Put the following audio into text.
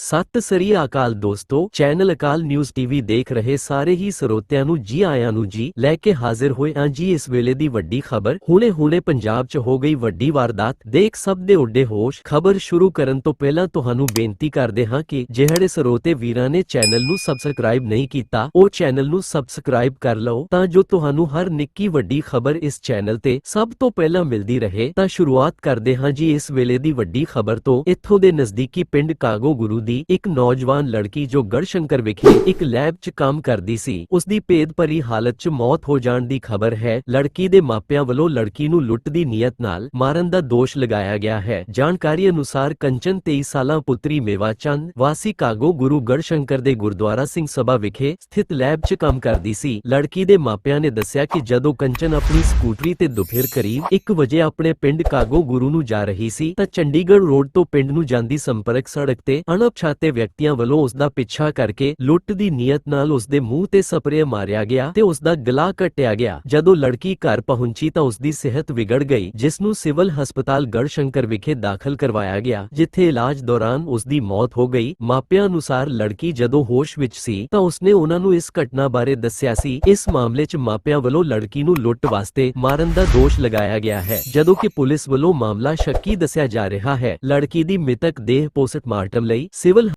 ਸਤਿ ਸ੍ਰੀ ਅਕਾਲ ਦੋਸਤੋ, ਚੈਨਲ ਅਕਾਲ news TV ਦੇਖ ਰਹੇ ਸਾਰੇ ਹੀ ਸਰੋਤਿਆਂ ਨੂੰ ਜੀ ਆਇਆਂ ਨੂੰ ਜੀ, ਲੈ ਕੇ ਹਾਜ਼ਰ ਹੋਏ ਹਾਂ ਜੀ ਇਸ ਵੇਲੇ ਦੀ ਵੱਡੀ ਖਬਰ। ਹੁਣੇ-ਹੁਣੇ ਪੰਜਾਬ 'ਚ ਹੋ ਗਈ ਵੱਡੀ ਵਾਰਦਾਤ। ਦੇਖ ਸਭ ਦੇ ਉੱਡੇ ਹੋਸ਼। ਖਬਰ ਸ਼ੁਰੂ ਕਰਨ ਤੋਂ ਪਹਿਲਾਂ ਤੁਹਾਨੂੰ ਬੇਨਤੀ ਕਰਦੇ ਹਾਂ ਕਿ ਜਿਹੜੇ ਸਰੋਤੇ ਵੀਰਾਂ ਨੇ ਚੈਨਲ ਨੂੰ ਸਬਸਕ੍ਰਾਈਬ ਨਹੀਂ ਕੀਤਾ, ਉਹ ਚੈਨਲ ਨੂੰ ਸਬਸਕ੍ਰਾਈਬ ਕਰ ਲਓ ਤਾਂ ਜੋ ਤੁਹਾਨੂੰ ਹਰ ਨਿੱਕੀ ਵੱਡੀ ਖਬਰ ਇਸ ਚੈਨਲ ਤੇ ਸਭ ਤੋਂ ਪਹਿਲਾਂ ਮਿਲਦੀ ਰਹੇ। ਤਾਂ ਸ਼ੁਰੂਆਤ ਕਰਦੇ ਹਾਂ ਜੀ ਇਸ ਵੇਲੇ ਦੀ ਵੱਡੀ ਖਬਰ ਤੋਂ। ਇੱਥੋਂ ਦੇ ਨਜ਼ਦੀਕੀ ਪਿੰਡ ਕਾਗੋ ਗੁਰੂ ਦੀ ਇੱਕ ਨੌਜਵਾਨ ਲੜਕੀ ਜੋ ਗੜਸ਼ੰਕਰ ਵਿਖੇ ਇੱਕ ਲੈਬ 'ਚ ਕੰਮ ਕਰਦੀ ਸੀ ਉਸ ਦੀ ਭੇਦ ਭਰੀ ਹਾਲਤ 'ਚ ਮੌਤ ਹੋ ਜਾਣ ਦੀ ਖਬਰ ਹੈ। ਲੜਕੀ ਦੇ ਮਾਪਿਆਂ ਵੱਲੋਂ ਲੜਕੀ ਨੂੰ ਲੁੱਟ ਦੀ ਨੀਅਤ ਨਾਲ ਮਾਰਨ ਦਾ ਦੋਸ਼ ਲਗਾਇਆ ਗਿਆ ਹੈ। ਜਾਣਕਾਰੀ ਅਨੁਸਾਰ ਕੰਚਨ 23 ਸਾਲਾਂ, ਪੁੱਤਰੀ ਮੇਵਾ ਚੰਦ, ਵਾਸੀ ਕਾਗੋ, ਗੁਰੂ ਗੜਸ਼ੰਕਰ ਦੇ ਗੁਰਦੁਆਰਾ ਸਿੰਘ ਸਭਾ ਵਿਖੇ ਸਥਿਤ ਲੈਬ 'ਚ ਕੰਮ ਕਰਦੀ ਸੀ। ਲੜਕੀ ਦੇ ਮਾਪਿਆਂ ਨੇ ਦੱਸਿਆ ਕਿ ਜਦੋਂ ਕੰਚਨ ਆਪਣੀ ਸਕੂਟਰੀ ਤੇ ਦੁਪਹਿਰ ਕਰੀਬ 1 ਵਜੇ ਆਪਣੇ ਪਿੰਡ ਕਾਗੋ ਗੁਰੂ ਨੂੰ ਜਾ ਰਹੀ ਸੀ, ਤਾਂ ਚੰਡੀਗੜ੍ਹ ਰੋਡ ਤੋਂ ਪਿੰਡ ਨੂੰ ਜਾਂਦੀ ਸੰਪਰਕ ਸੜਕ ਤੇ ਅਣਪਛਾਤੇ ਵਿਅਕਤੀਆਂ ਵੱਲੋਂ ਉਸ ਦਾ ਪਿੱਛਾ ਕਰਕੇ ਲੁੱਟ ਦੀ ਨੀਅਤ ਨਾਲ ਉਸ ਦੇ ਮੂੰਹ ਤੇ ਸਪਰੇਅ ਮਾਰਿਆ ਗਿਆ ਤੇ ਉਸ ਦਾ ਗਲਾ ਕੱਟਿਆ ਗਿਆ। ਜਦੋਂ ਲੜਕੀ ਘਰ ਪਹੁੰਚੀ ਤਾਂ ਉਸ ਦੀ ਸਿਹਤ ਵਿਗੜ ਗਈ, ਜਿਸ ਨੂੰ ਸਿਵਲ ਹਸਪਤਾਲ ਗੜਸ਼ੰਕਰ ਵਿਖੇ ਦਾਖਲ ਕਰਵਾਇਆ ਗਿਆ, ਜਿੱਥੇ ਇਲਾਜ ਦੌਰਾਨ ਉਸ ਦੀ ਮੌਤ ਹੋ ਗਈ। ਮਾਪਿਆਂ ਅਨੁਸਾਰ ਲੜਕੀ ਜਦੋਂ ਹੋਸ਼ ਵਿੱਚ ਸੀ ਤਾਂ ਉਸਨੇ ਉਹਨਾਂ ਨੂੰ ਇਸ ਘਟਨਾ ਬਾਰੇ ਦੱਸਿਆ ਸੀ। ਇਸ ਮਾਮਲੇ 'ਚ ਮਾਪਿਆਂ ਵੱਲੋਂ ਲੜਕੀ ਨੂੰ ਲੁੱਟ ਵਾਸਤੇ ਮਾਰਨ ਦਾ ਦੋਸ਼ ਲਗਾਇਆ ਗਿਆ ਹੈ, ਜਦੋਂ ਕਿ ਪੁਲਿਸ ਵੱਲੋਂ ਮਾਮਲਾ ਸ਼ੱਕੀ ਦੱਸਿਆ ਜਾ ਰਿਹਾ ਹੈ। ਲੜਕੀ ਦੀ ਮ੍ਰਿਤਕ ਦੇਹ ਪੋਸਟਮਾਰਟਮ ਲਈ ਸਿਵਲ